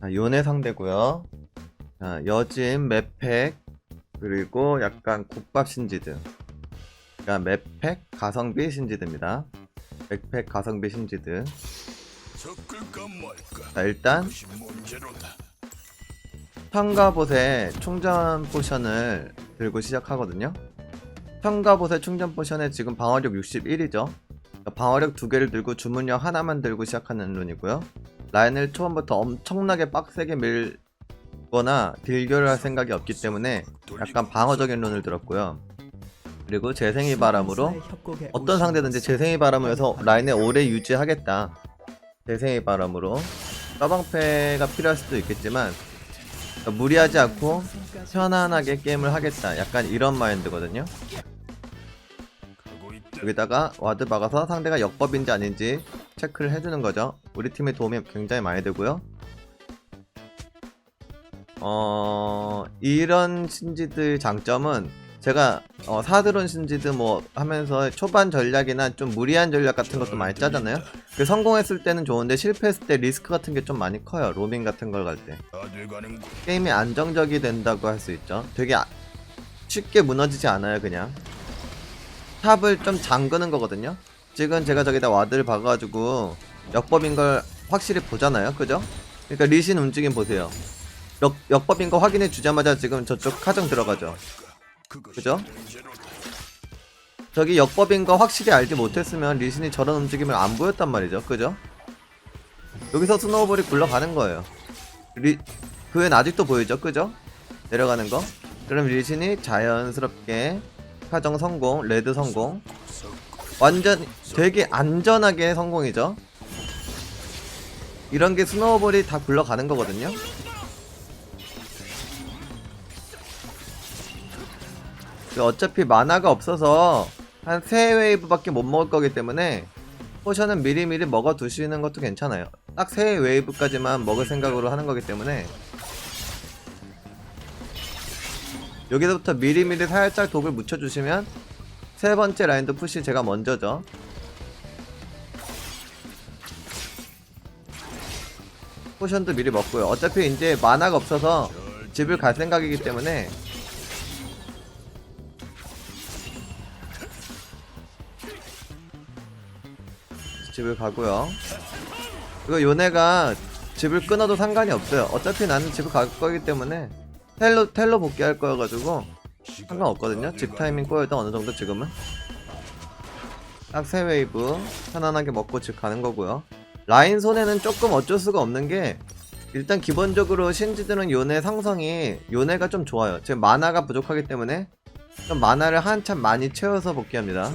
자, 요네 상대고요. 자, 여진, 맵팩, 그리고 약간 국밥 신지드. 그러니까 맵팩, 가성비 신지드입니다. 맵팩, 가성비 신지드. 자, 일단 청가봇의 충전 포션을 들고 시작하거든요. 청가봇의 충전 포션에 지금 방어력 61이죠. 방어력 두 개를 들고 주문력 하나만 들고 시작하는 룬이고요. 라인을 초반부터 엄청나게 빡세게 밀거나 딜교를 할 생각이 없기 때문에 약간 방어적인 룬을 들었고요. 그리고 재생이 바람으로 어떤 상대든지 재생이 바람에서 라인을 오래 유지하겠다. 재생이 바람으로 까방패가 필요할 수도 있겠지만 무리하지 않고 편안하게 게임을 하겠다. 약간 이런 마인드거든요. 여기다가 와드 박아서 상대가 역법인지 아닌지 체크를 해주는 거죠. 우리 팀의 도움이 굉장히 많이 되고요. 어 이런 신지들 장점은 제가 어, 사드론 신지드 뭐 하면서 초반 전략이나 좀 무리한 전략 같은 것도 많이 짜잖아요. 그 성공했을 때는 좋은데 실패했을 때 리스크 같은 게 좀 많이 커요. 로밍 같은 걸 갈 때. 게임이 안정적이 된다고 할 수 있죠. 되게 아- 쉽게 무너지지 않아요, 그냥. 탑을 좀 잠그는 거거든요. 지금 제가 저기다 와드를 박아가지고 역법인 걸 확실히 보잖아요, 그죠? 그러니까 리신 움직임 보세요. 역, 역법인 거 확인해 주자마자 지금 저쪽 카정 들어가죠. 그죠? 저기 역법인 거 확실히 알지 못했으면 리신이 저런 움직임을 안 보였단 말이죠, 그죠? 여기서 스노우볼이 굴러가는 거예요. 리, 그 외엔 아직도 보이죠, 그죠? 내려가는 거. 그럼 리신이 자연스럽게 카정 성공, 레드 성공. 완전 되게 안전하게 성공이죠. 이런 게 스노우볼이 다 굴러가는 거거든요. 그 어차피 만화가 없어서 한세 웨이브밖에 못 먹을 거기 때문에 포션은 미리미리 먹어 두시는 것도 괜찮아요. 딱세 웨이브까지만 먹을 생각으로 하는 거기 때문에 여기서부터 미리미리 살짝 독을 묻혀주시면 세 번째 라인도 푸시 제가 먼저죠. 포션도 미리 먹고요. 어차피 이제 만화가 없어서 집을 갈 생각이기 때문에 집을 가고요. 이거 요네가 집을 끊어도 상관이 없어요. 어차피 나는 집을 갈 거기 때문에 텔로 텔로 복귀할 거여가지고 상관없거든요. 집 타이밍 꼬여도 어느 정도 지금은 딱 세 웨이브 편안하게 먹고 집 가는 거고요. 라인 손에는 조금 어쩔 수가 없는 게 일단 기본적으로 신지드는 요네 상성이 요네가 좀 좋아요. 지금 만화가 부족하기 때문에 좀 만화를 한참 많이 채워서 복귀합니다.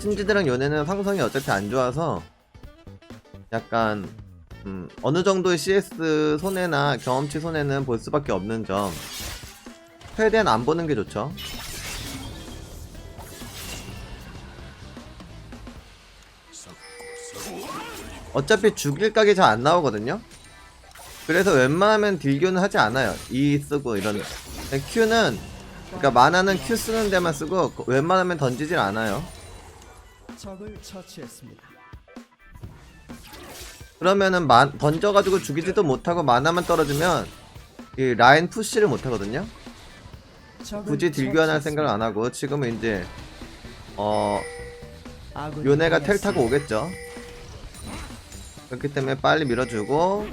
신지드랑 요네는 상성이 어차피 안 좋아서 약간 음, 어느 정도의 CS 손해나 경험치 손해는 볼 수밖에 없는 점 최대한 안 보는 게 좋죠. 어차피 죽일 각이 잘 안 나오거든요. 그래서 웬만하면 딜교는 하지 않아요. E 쓰고 이런 Q는 그러니까 만화는 Q 쓰는 데만 쓰고 웬만하면 던지질 않아요. 적을 처치했습니다. 그러면은 만, 던져가지고 죽이지도 못하고 만화만 떨어지면 이 라인 푸시를 못하거든요. 굳이 딜교환할. 생각을 안 하고 지금은 이제 어 요네가 텔. 타고 오겠죠. 그렇기 때문에 빨리 밀어주고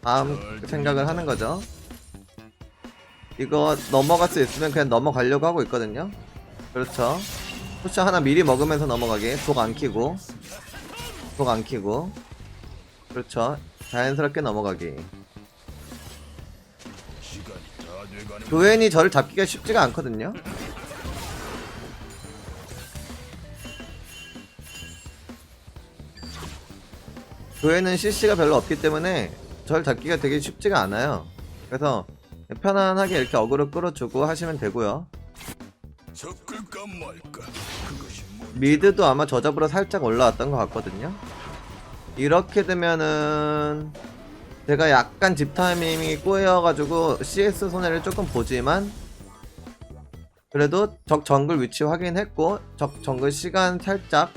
다음 생각을 하는 거죠. 이거 넘어갈 수 있으면 그냥 넘어가려고 하고 있거든요. 그렇죠. 포션 하나 미리 먹으면서 넘어가게. 독 안 키고. 독안 키고. 그렇죠. 자연스럽게 넘어가기. 교현이 저를 잡기가 쉽지가 않거든요. 교회는 CC가 별로 없기 때문에 저를 잡기가 되게 쉽지가 않아요. 그래서 편안하게 이렇게 어그로 끌어주고 하시면 되고요. 섞을까 말까 그것이 미드도 아마 저 잡으러 살짝 올라왔던 것 같거든요. 이렇게 되면은 제가 약간 집 타이밍이 꼬여가지고 CS 손해를 조금 보지만 그래도 적 정글 위치 확인했고 적 정글 시간 살짝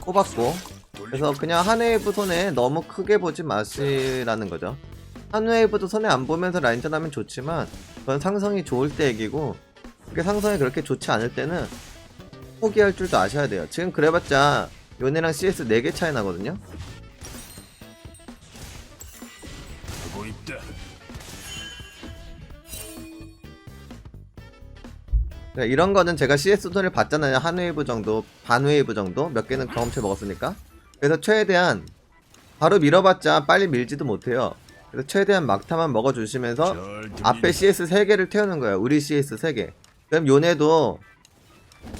꼽았고 돌 그래서 그냥 한 웨이브 손해 너무 크게 보지 마시라는 거죠. 한 웨이브도 손해 안 보면서 라인전 하면 좋지만 그건 상성이 좋을 때 얘기고 그게 상성이 그렇게 좋지 않을 때는 포기할 줄도 아셔야 돼요. 지금 그래봤자 요네랑 CS 4개 차이 나거든요. 그러니까 이런 거는 제가 CS 손을 봤잖아요. 한 웨이브 정도, 반 웨이브 정도 몇 개는 경험치 먹었으니까. 그래서 최대한 바로 밀어봤자 빨리 밀지도 못해요. 그래서 최대한 막타만 먹어주시면서. 앞에 CS 3개를 태우는 거예요. 우리 CS 3개. 그럼 요네도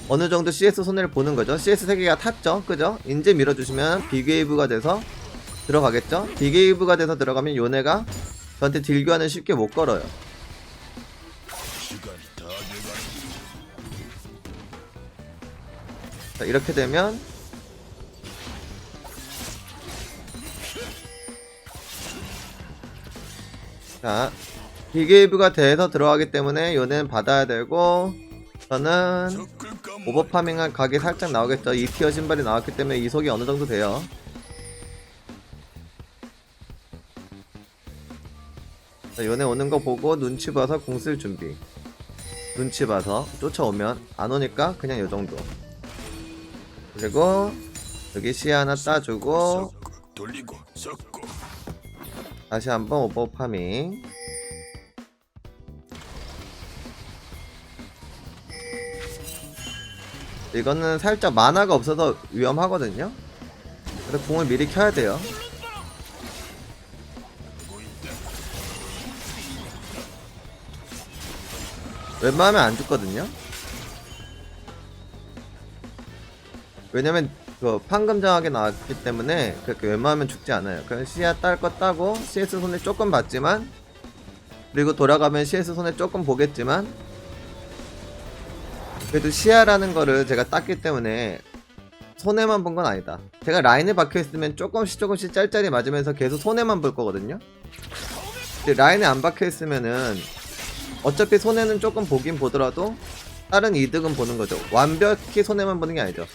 어느 정도 CS 손해를 보는 거죠. CS 3개가 탔죠. 그죠? 이제 밀어주시면 빅웨이브가 돼서 들어가겠죠? 빅웨이브가 돼서 들어가면 요네가 저한테 딜교환을 쉽게 못 걸어요. 자, 이렇게 되면 자 빅웨이브가 돼서 들어가기 때문에 요네는 받아야 되고 저는 오버파밍한 각이 살짝 나오겠죠. 2티어 신발이 나왔기 때문에 이속이 어느 정도 돼요. 자, 요네 오는 거 보고 눈치 봐서 공 쓸 준비. 눈치 봐서 쫓아오면 안 오니까 그냥 요 정도. 그리고 여기 시야 하나 따주고 섞어 돌리고 섞고 다시 한번 오버파밍. 이거는 살짝 만화가 없어서 위험하거든요. 그래서 공을 미리 켜야 돼요. 웬만하면 안 죽거든요. 왜냐면 그 판금정하게 나왔기 때문에 그렇게 웬만하면 죽지 않아요. 그냥 시야 딸 거 따고 CS 손에 조금 봤지만 그리고 돌아가면 CS 손에 조금 보겠지만 그래도 시야라는 거를 제가 땄기 때문에 손해만 본 건 아니다. 제가 라인에 박혀 있으면 조금씩 조금씩 짤짤이 맞으면서 계속 손해만 볼 거거든요. 근데 라인에 안 박혀 있으면은 어차피 손해는 조금 보긴 보더라도 다른 이득은 보는 거죠. 완벽히 손해만 보는 게 아니죠.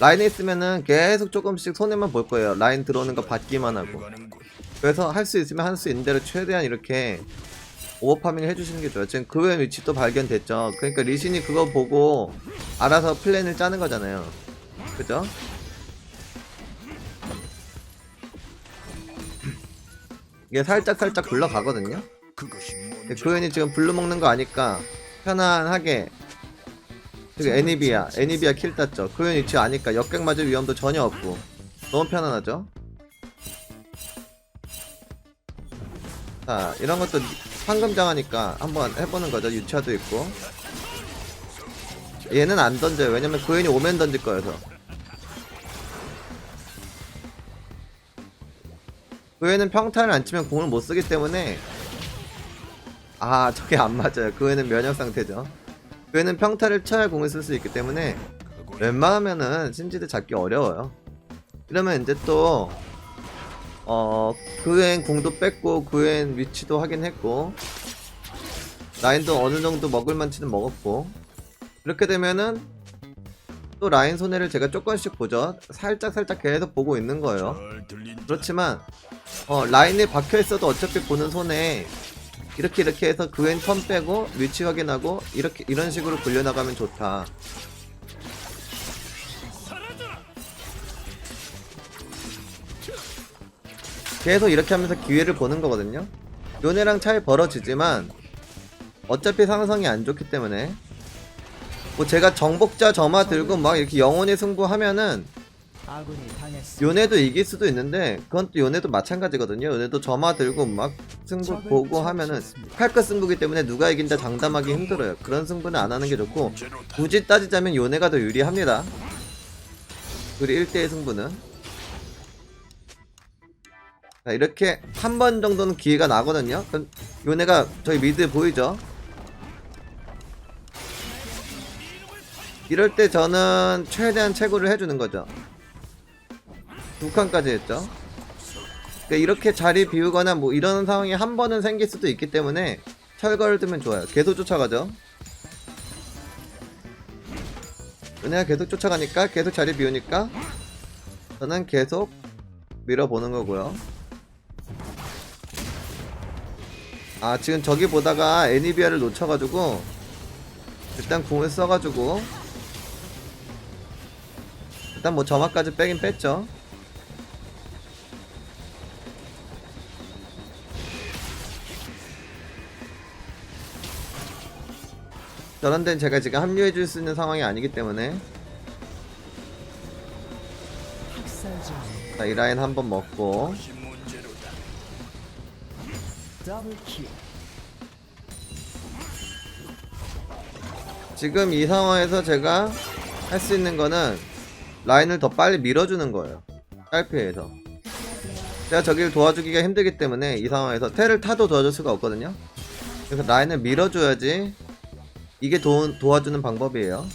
라인에 있으면은 계속 조금씩 손해만 볼 거예요. 라인 들어오는 거 받기만 하고. 그래서 할 수 있으면 할 수 있는 대로 최대한 이렇게 오버파밍 해주시는 게 좋아요. 지금 그 외 위치 또 발견됐죠. 그러니까 리신이 그거 보고 알아서 플랜을 짜는 거잖아요. 그죠? 이게 살짝 살짝 굴러가거든요. 그현이 지금 블루 먹는 거 아니까 편안하게 지금 애니비아 애니비아 킬 땄죠 그현 위치 아니까 역갱 맞을 위험도 전혀 없고 너무 편안하죠 자 이런 것도 황금장하니까 한번 해보는 거죠. 유차도 있고. 얘는 안 던져요. 왜냐면 그현이 오면 던질 거여서. 그현은 평타를 안 치면 공을 못 쓰기 때문에 아 저게 안 맞아요. 그 애는 면역 상태죠. 그 애는 평타를 쳐야 공을 쓸 수 있기 때문에 웬만하면은 신지드 잡기 어려워요. 이러면 이제 또 어, 그앤 궁도 뺐고 그앤 위치도 확인했고 라인도 어느 정도 먹을 만치는 먹었고 이렇게 되면은 또 라인 손해를 제가 조금씩 보죠 살짝 살짝 계속 보고 있는 거예요. 그렇지만 어, 라인에 박혀 있어도 어차피 보는 손에 이렇게 이렇게 해서 그앤 턴 빼고 위치 확인하고 이렇게 이런 식으로 굴려나가면 좋다. 계속 이렇게 하면서 기회를 보는 거거든요. 요네랑 차이 벌어지지만 어차피 상성이 안 좋기 때문에 뭐 제가 정복자 점화 들고 막 이렇게 영혼의 승부하면은. 요네도 이길 수도 있는데 그건 또 요네도 마찬가지거든요. 요네도 점화 들고 막 승부 보고 하면은 팔크 승부기 때문에 누가 이긴다 장담하기 힘들어요. 그런 승부는 안 하는 게 좋고. 굳이 따지자면 요네가 더 유리합니다. 우리 1대1 승부는 자, 이렇게 한 번 정도는 기회가 나거든요. 그럼 요네가 저희 미드 보이죠? 이럴 때 저는 최대한 채굴을 해주는 거죠. 두 칸까지 했죠. 그러니까 이렇게 자리 비우거나 뭐 이런 상황이 한 번은 생길 수도 있기 때문에 철거를 두면 좋아요. 계속 쫓아가죠. 은혜가 계속 쫓아가니까 계속 자리 비우니까 저는 계속 밀어보는 거고요. 아 지금 저기 보다가 애니비아를 놓쳐가지고 일단 궁을 써가지고 일단 뭐 점화까지 빼긴 뺐죠. 저런 데는 제가 지금 합류해 줄 수 있는 상황이 아니기 때문에 자, 이 라인 한번 먹고. 지금 이 상황에서 제가 할 수 있는 거는 라인을 더 빨리 밀어주는 거예요. 딸피해서. 제가 저기를 도와주기가 힘들기 때문에 이 상황에서 테를 타도 도와줄 수가 없거든요. 그래서 라인을 밀어줘야지 이게 도, 도와주는 방법이에요.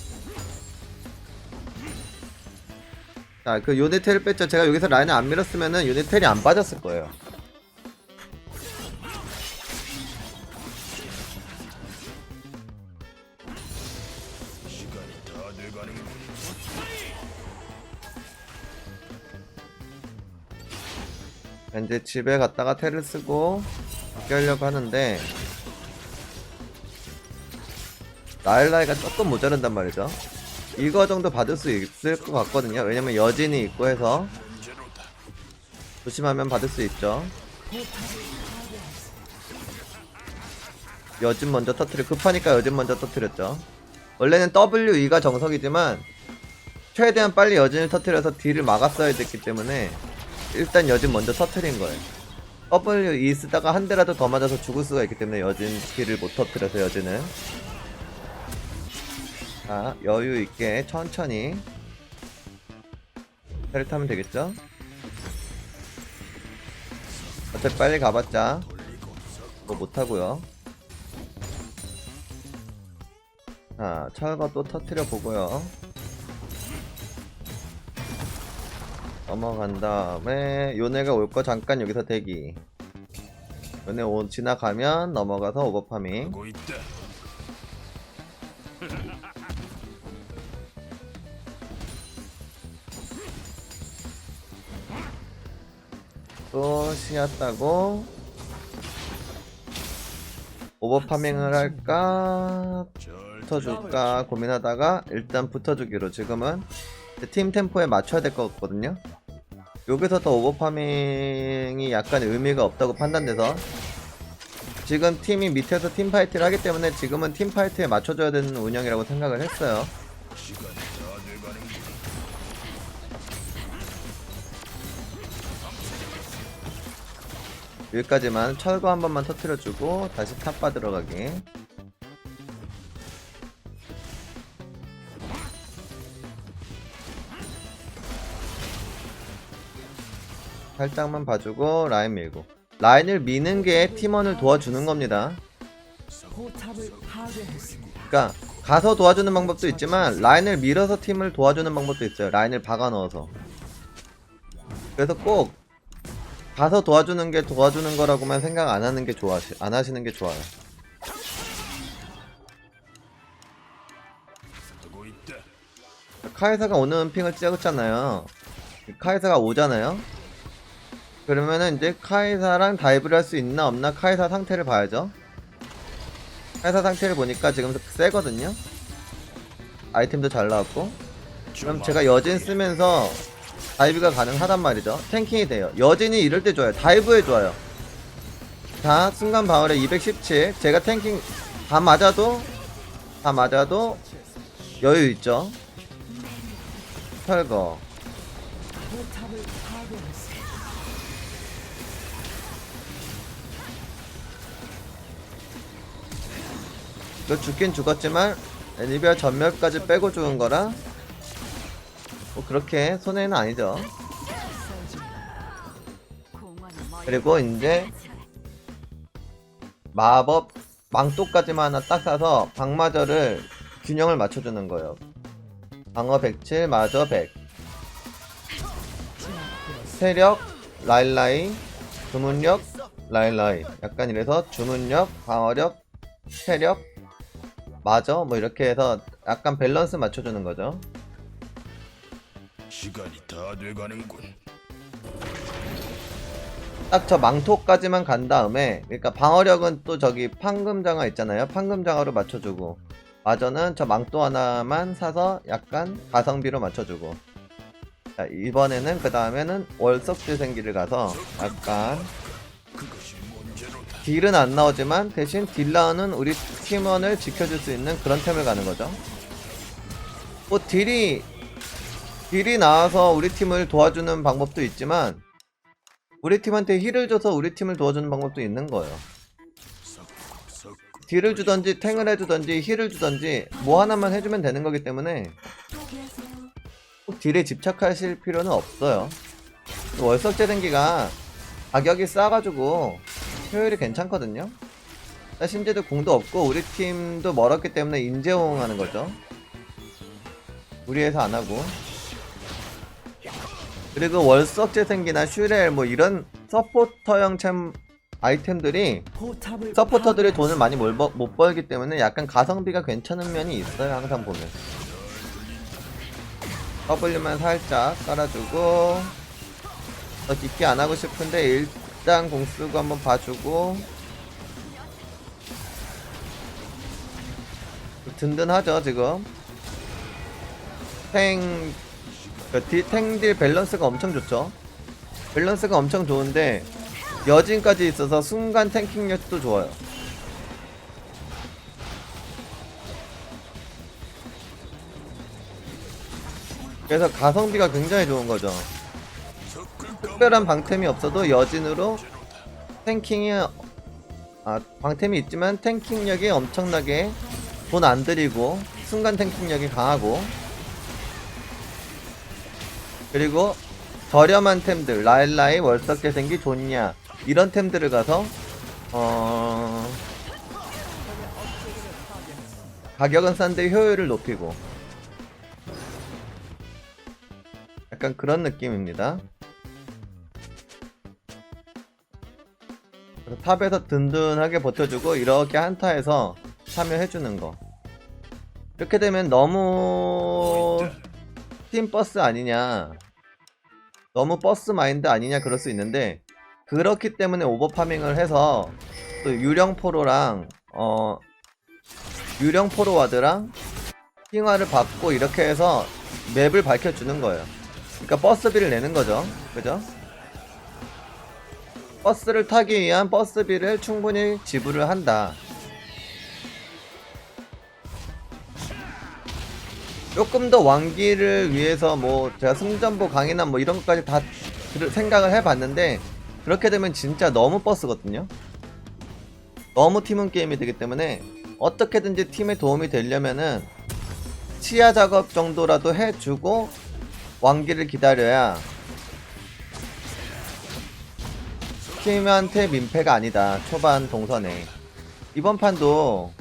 자, 그 요네텔을 뺐죠. 제가 여기서 라인을 안 밀었으면은 요네텔이 안 빠졌을 거예요. 이제 집에 갔다가 테를 쓰고 깨려고 하는데 라일라이가 조금 모자란단 말이죠. 이거 정도 받을 수 있을 것 같거든요. 왜냐면 여진이 있고 해서. 조심하면 받을 수 있죠. 여진 먼저 터트려 급하니까 여진 먼저 터트렸죠. 원래는 WE가 정석이지만 최대한 빨리 여진을 터트려서 딜을 막았어야 됐기 때문에 일단 여진 먼저 터트린 거예요. WE 쓰다가 한 대라도 더 맞아서 죽을 수가 있기 때문에 여진 딜을 못 터트려서 여진은 자 여유 있게 천천히 배를 타면 되겠죠? 어차피 빨리 가봤자 뭐 못하고요 자 철거 또 터트려 보고요 넘어간 다음에 요네가 올 거 잠깐 여기서 대기. 요네 오, 지나가면 넘어가서 오버파밍. 또 따고? 오버파밍을 할까? 절 붙어줄까? 고민하다가 일단 붙어주기로. 지금은 팀 템포에 맞춰야 될 것 같거든요 여기서 더 오버파밍이 약간 의미가 없다고 판단돼서 지금 팀이 밑에서 팀 파이트를 하기 때문에 지금은 팀 파이트에 맞춰줘야 되는 운영이라고 생각을 했어요. 여기까지만 철거 한 번만 터트려주고 다시 탑바 들어가기 살짝만 봐주고 라인 밀고 라인을 미는 게 팀원을 도와주는 겁니다. 그러니까 가서 도와주는 방법도 있지만 라인을 밀어서 팀을 도와주는 방법도 있어요. 라인을 박아 넣어서. 그래서 꼭 가서 도와주는 게 도와주는 거라고만 생각 안 하는 게 좋아. 안 하시는 게 좋아요. 카이사가 오는 핑을 찍었잖아요. 카이사가 오잖아요. 그러면은 이제 카이사랑 다이브를 할 수 있나 없나 카이사 상태를 봐야죠. 카이사 상태를 보니까 지금 세거든요. 아이템도 잘 나왔고. 그럼 제가 여진 쓰면서 다이브가 가능하단 말이죠. 탱킹이 돼요. 여진이 이럴 때 좋아요. 다이브에 좋아요. 자, 순간 방어력 217. 제가 탱킹 다 맞아도 다 맞아도 여유 있죠. 철거. 이거 죽긴 죽었지만 애니비아 전멸까지 빼고 죽은 거라 뭐 그렇게 손해는 아니죠. 그리고 이제 마법 망토까지만 하나 딱 사서 방마저를 균형을 맞춰주는 거예요. 방어 107, 마저 100. 세력, 라일라이, 주문력, 라일라이. 약간 이래서 주문력, 방어력, 체력, 마저 뭐 이렇게 해서 약간 밸런스 맞춰주는 거죠. 시간이 다 돼가는군. 딱 저 망토까지만 간 다음에 그러니까 방어력은 또 저기 판금장어 있잖아요 판금장어로 맞춰주고 마저는 저 망토 하나만 사서 약간 가성비로 맞춰주고 자 이번에는 그 다음에는 월석재생기를 가서 약간. 딜은 안 나오지만 대신 딜 나오는 우리 팀원을 지켜줄 수 있는 그런 템을 가는 거죠. 뭐 딜이 딜이 나와서 우리 팀을 도와주는 방법도 있지만 우리 팀한테 힐을 줘서 우리 팀을 도와주는 방법도 있는 거예요. 딜을 주던지 탱을 해주던지 힐을 주던지 뭐 하나만 해주면 되는 거기 때문에 꼭 딜에 집착하실 필요는 없어요. 월석 재생기가 가격이 싸가지고 효율이 괜찮거든요. 심지어 궁도 없고 우리 팀도 멀었기 때문에 인재호응하는 거죠. 무리해서 안하고. 그리고 월석 재 생기나 슈렐 뭐 이런 서포터형 챔 아이템들이 서포터들이. 돈을 많이 못, 벌- 못 벌기 때문에 약간 가성비가 괜찮은 면이 있어요 항상 보면. W만 살짝 깔아주고 더 깊게 안 하고 싶은데 일단 공 쓰고 한번 봐주고 든든하죠 지금 탱그 딜- 탱딜 밸런스가 엄청 좋죠 밸런스가 엄청 좋은데 여진까지 있어서 순간 탱킹력도 좋아요. 그래서 가성비가 굉장히 좋은 거죠. 특별한 방템이 없어도 여진으로 탱킹이 아 방템이 있지만 탱킹력이 엄청나게 돈 안 들이고 순간 탱킹력이 강하고 그리고 저렴한 템들 라일라이 월석 재생기 좋냐 이런 템들을 가서 어 가격은 싼데 효율을 높이고 약간 그런 느낌입니다. 탑에서 든든하게 버텨주고 이렇게 한타에서 참여해주는 거. 이렇게 되면 너무 팀 버스 아니냐. 너무 버스 마인드 아니냐 그럴 수 있는데 그렇기 때문에 오버파밍을 해서 또 유령 포로랑 어 유령 포로와드랑 킹화를 받고 이렇게 해서 맵을 밝혀주는 거예요. 그러니까 버스비를 내는 거죠. 그죠? 버스를 타기 위한 버스비를 충분히 지불을 한다. 조금 더 왕기를 위해서 뭐 제가 승전보 강이나 뭐 이런 것까지 다 들- 생각을 해봤는데 그렇게 되면 진짜 너무 버스거든요. 너무 팀원 게임이 되기 때문에 어떻게든지 팀에 도움이 되려면은 치아 작업 정도라도 해주고 왕기를 기다려야 팀한테 민폐가 아니다. 초반 동선에. 이번 판도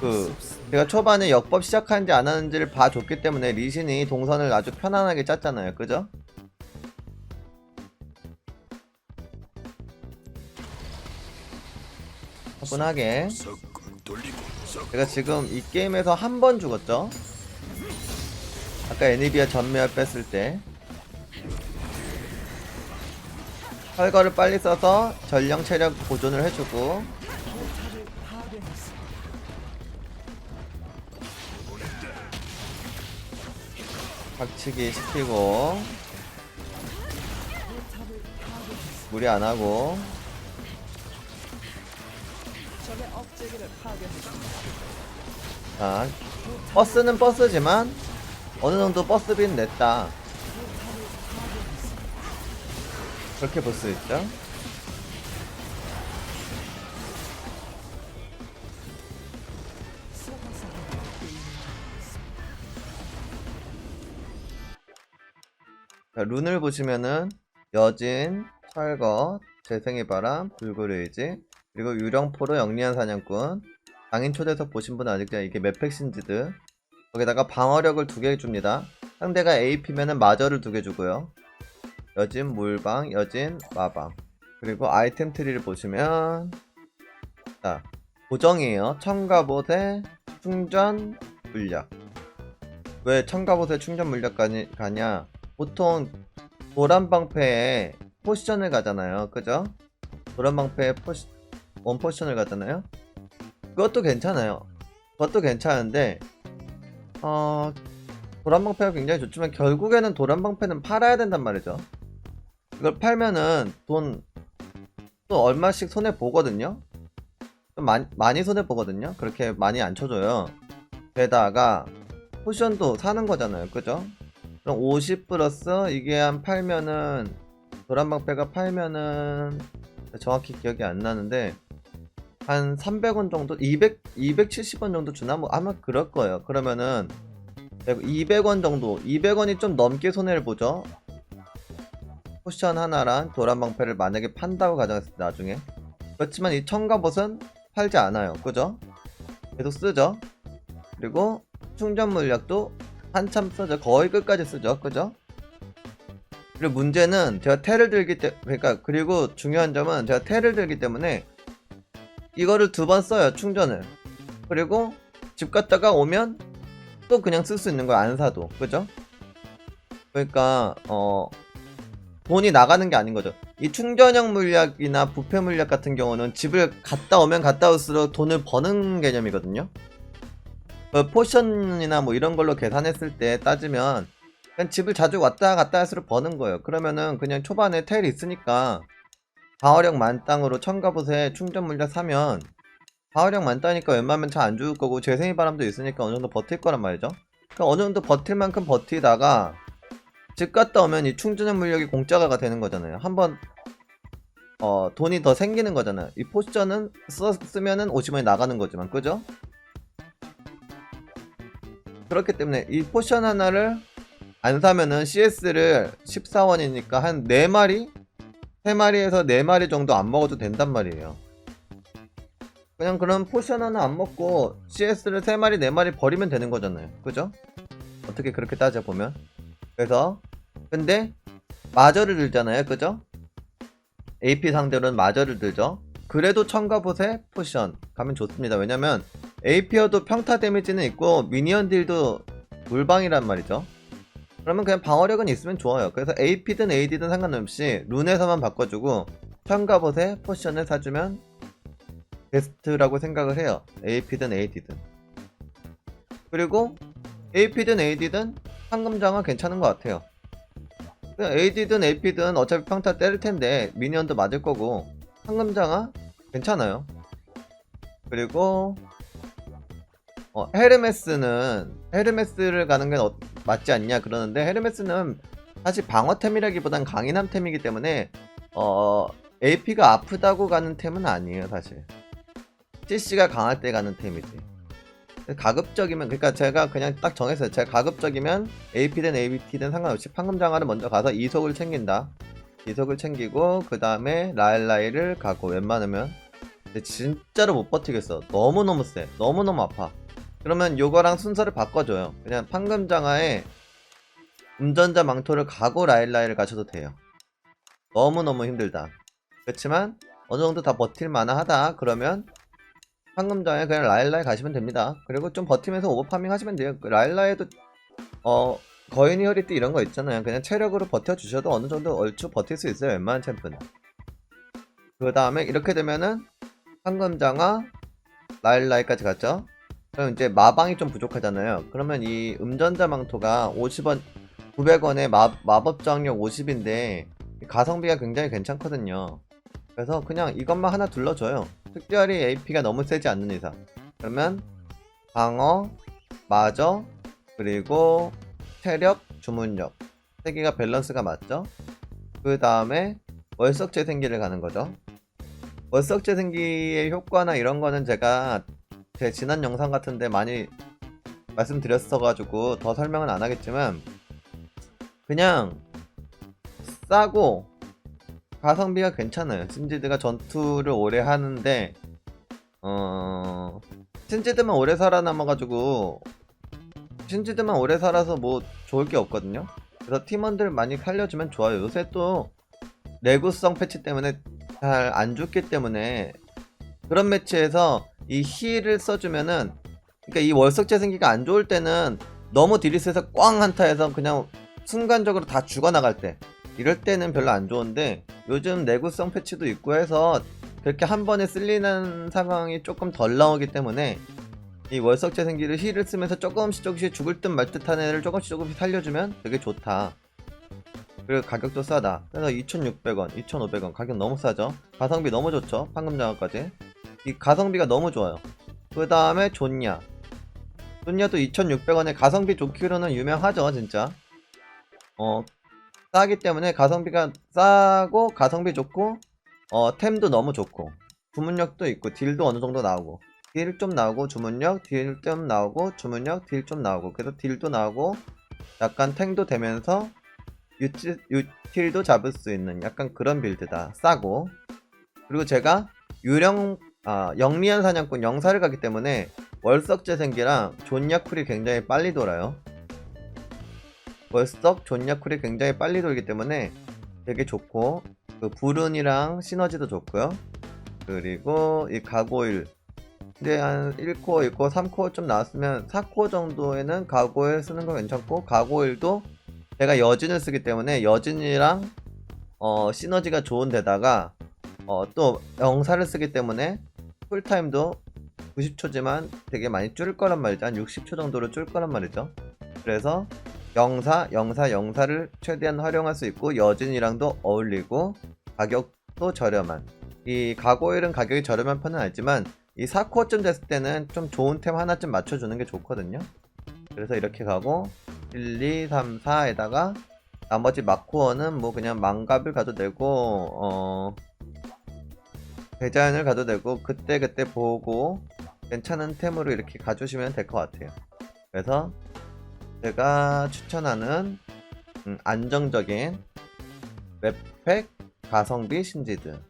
그 제가 초반에 역법 시작하는지 안 하는지를 봐줬기 때문에 리신이 동선을 아주 편안하게 짰잖아요. 그죠? 차분하게. 제가 지금 이 게임에서 한 번 죽었죠? 아까 애니비아 전멸 뺐을 때 철거를 빨리 써서 전령 체력 보존을 해주고. 박치기 시키고. 무리 안 하고 적의 업체계를 파괴했습니다. 자 버스는 버스지만 어느 정도 버스비는 냈다 그렇게 볼 수 있죠. 자, 룬을 보시면은 여진, 철거, 재생의 바람, 불굴의지 그리고 유령포로 영리한 사냥꾼 장인 초대석 보신 분은 아직 이게 맵팩신지드 거기다가 방어력을 두 개 줍니다. 상대가 AP면은 마저를 두 개 주고요 여진, 물방, 여진, 마방. 그리고 아이템 트리를 보시면 자 고정이에요. 첨가봇의 충전, 물약. 왜 첨가봇에 충전 물약 가냐? 보통 도란 방패에 포지션을 가잖아요. 그죠? 도란 방패에 포시, 원 포지션을 가잖아요. 그것도 괜찮아요. 그것도 괜찮은데 어 도란 방패가 굉장히 좋지만 결국에는 도란 방패는 팔아야 된단 말이죠 이걸 팔면은 돈 또 얼마씩 손해 보거든요 좀 많이, 많이 손해 보거든요 그렇게 많이 안 쳐줘요 게다가 포션도 사는 거잖아요. 그죠? 그럼 50 플러스 이게 한 팔면은 도란방패가 팔면은 정확히 기억이 안 나는데 한 300원 정도 200 270원 정도 주나 뭐 아마 그럴 거예요. 그러면은 200원 정도 200원이 좀 넘게 손해를 보죠. 포션 하나랑 도란 방패를 만약에 판다고 가정했을 때 나중에 그렇지만 이 첨가봇은 팔지 않아요. 그죠? 계속 쓰죠. 그리고 충전 물약도 한참 쓰죠. 거의 끝까지 쓰죠. 그죠? 그리고 문제는 제가 테를 들기 때 그러니까 그리고 중요한 점은 제가 테를 들기 때문에 이거를 두 번 써요. 충전을. 그리고 집 갔다가 오면 또 그냥 쓸 수 있는 거야. 안 사도. 그죠? 그러니까 어 돈이 나가는 게 아닌 거죠. 이 충전형 물약이나 부패 물약 같은 경우는 집을 갔다 오면 갔다 올수록 돈을 버는 개념이거든요. 그 포션이나 뭐 이런 걸로 계산했을 때 따지면 그냥 집을 자주 왔다 갔다 할수록 버는 거예요. 그러면은 그냥 초반에 텔이 있으니까 방어력 만땅으로 첨가봇에 충전 물약 사면 방어력 만땅이니까 웬만하면 잘 안 죽을 거고 재생이 바람도 있으니까 어느 정도 버틸 거란 말이죠. 그러니까 어느 정도 버틸 만큼 버티다가 집 갔다 오면 이 충전형 물약이 공짜가 되는 거잖아요. 한번 어 돈이 더 생기는 거잖아요. 이 포션은 써, 쓰면은 50원이 나가는 거지만 그죠? 그렇기 때문에 이 포션 하나를 안 사면은 CS를 14원이니까 한 4마리? 3마리에서 4마리 정도 안 먹어도 된단 말이에요. 그냥 그런 포션 하나 안 먹고 CS를 3마리, 4마리 버리면 되는 거잖아요. 그죠? 어떻게 그렇게 따져보면. 그래서, 근데, 마저를 들잖아요. 그죠? AP 상대로는 마저를 들죠. 그래도 첨가봇에 포션 가면 좋습니다. 왜냐면 AP어도 평타 데미지는 있고 미니언 딜도 물방이란 말이죠. 그러면 그냥 방어력은 있으면 좋아요. 그래서 AP든 AD든 상관없이 룬에서만 바꿔주고 첨가봇에 포션을 사주면 베스트라고 생각을 해요. AP든 AD든. 그리고 AP든 AD든 황금장어 괜찮은 것 같아요. AD든 AP든 어차피 평타 때릴 텐데 미니언도 맞을 거고 황금장어 괜찮아요. 그리고 어, 헤르메스는 헤르메스를 가는 게 어- 맞지 않냐 그러는데 헤르메스는 사실 방어템이라기보단 강인함 템이기 때문에 어, AP가 아프다고 가는 템은 아니에요 사실. CC가 강할 때 가는 템이지. 가급적이면 그러니까 제가 그냥 딱 정했어요. 제가 가급적이면 AP든 ABT든 상관없이 판금 장화를 먼저 가서 이속을 챙긴다. 이속을 챙기고 그 다음에 라일라이를 가고 웬만하면 근데 진짜로 못 버티겠어. 너무너무 세. 너무너무 아파. 그러면 요거랑 순서를 바꿔줘요. 그냥 판금 장화에 운전자 망토를 가고 라일라이를 가셔도 돼요. 너무너무 힘들다. 그렇지만 어느 정도 다 버틸 만하다. 그러면 황금장에 그냥 라일라에 가시면 됩니다. 그리고 좀 버티면서 오버파밍 하시면 돼요. 그 라일라에도 어 거인이 허리띠 이런 거 있잖아요. 그냥 체력으로 버텨주셔도 어느 정도 얼추 버틸 수 있어요. 웬만한 챔프는. 그 다음에 이렇게 되면은 황금장화 라일라이까지 갔죠. 그럼 이제 마방이 좀 부족하잖아요. 그러면 이 음전자 망토가 50원, 900원에 마, 마법 저항력 50인데 가성비가 굉장히 괜찮거든요. 그래서 그냥 이것만 하나 둘러줘요. 특별히 AP가 너무 세지 않는 이상. 그러면 방어, 마저, 그리고 체력, 주문력 세 개가 밸런스가 맞죠? 그 다음에 월석 재생기를 가는 거죠. 월석 재생기의 효과나 이런 거는 제가 제 지난 영상 같은데 많이 말씀드렸어가지고 더 설명은 안 하겠지만 그냥 싸고 가성비가 괜찮아요. 신지드가 전투를 오래 하는데 어 신지드만 오래 살아남아가지고 신지드만 오래 살아서 뭐 좋을 게 없거든요. 그래서 팀원들 많이 살려주면 좋아요. 요새 또 레구성 패치 때문에 잘 안 죽기 때문에 그런 매치에서 이 힐을 써주면은 그러니까 이 월석 재생기가 안 좋을 때는 너무 세서 꽝 한타해서 그냥 순간적으로 다 죽어나갈 때 이럴 때는 별로 안 좋은데 요즘 내구성 패치도 있고 해서 그렇게 한 번에 쓸리는 상황이 조금 덜 나오기 때문에 이 월석 재생기를 힐을 쓰면서 조금씩 조금씩 죽을 듯 말 듯한 애를 조금씩 조금씩 살려주면 되게 좋다. 그리고 가격도 싸다. 그래서 2,600원, 2,500원 가격 너무 싸죠. 가성비 너무 좋죠. 방금 장어까지. 이 가성비가 너무 좋아요. 그 다음에 존냐. 존냐도 2,600원에 가성비 좋기로는 유명하죠, 진짜. 어, 싸기 때문에 가성비가 싸고 가성비 좋고 어, 템도 너무 좋고 주문력도 있고 딜도 어느 정도 나오고 딜 좀 나오고 주문력, 딜 좀 나오고 주문력, 딜 좀 나오고 그래서 딜도 나오고 약간 탱도 되면서 유티, 유틸도 잡을 수 있는 약간 그런 빌드다. 싸고 그리고 제가 유령 아, 영리한 사냥꾼 영사를 가기 때문에 월석 재생기랑 존야쿨이 굉장히 빨리 돌아요. 월석 존야쿨이 굉장히 빨리 돌기 때문에 되게 좋고 그 불운이랑 시너지도 좋고요. 그리고 이 가고일 근데 한 1코어, 2코어, 3코어 좀 나왔으면 4코어 정도에는 가고일 쓰는 거 괜찮고 가고일도 제가 여진을 쓰기 때문에 여진이랑 어, 시너지가 좋은 데다가 어, 또 영사를 쓰기 때문에 쿨타임도 90초지만 되게 많이 줄을 거란 말이죠. 한 60초 정도로 줄 거란 말이죠. 그래서 영사, 영사, 영사를 최대한 활용할 수 있고 여진이랑도 어울리고 가격도 저렴한 이 가고일은 가격이 저렴한 편은 알지만 이 4코어쯤 됐을 때는 좀 좋은 템 하나쯤 맞춰주는 게 좋거든요. 그래서 이렇게 가고 1, 2, 3, 4에다가 나머지 마코어는 뭐 그냥 망갑을 가도 되고 어 대자연을 가도 되고 그때 그때 보고 괜찮은 템으로 이렇게 가주시면 될 것 같아요. 그래서 제가 추천하는 음, 안정적인 웹팩 가성비 신지드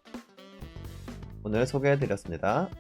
오늘 소개해드렸습니다.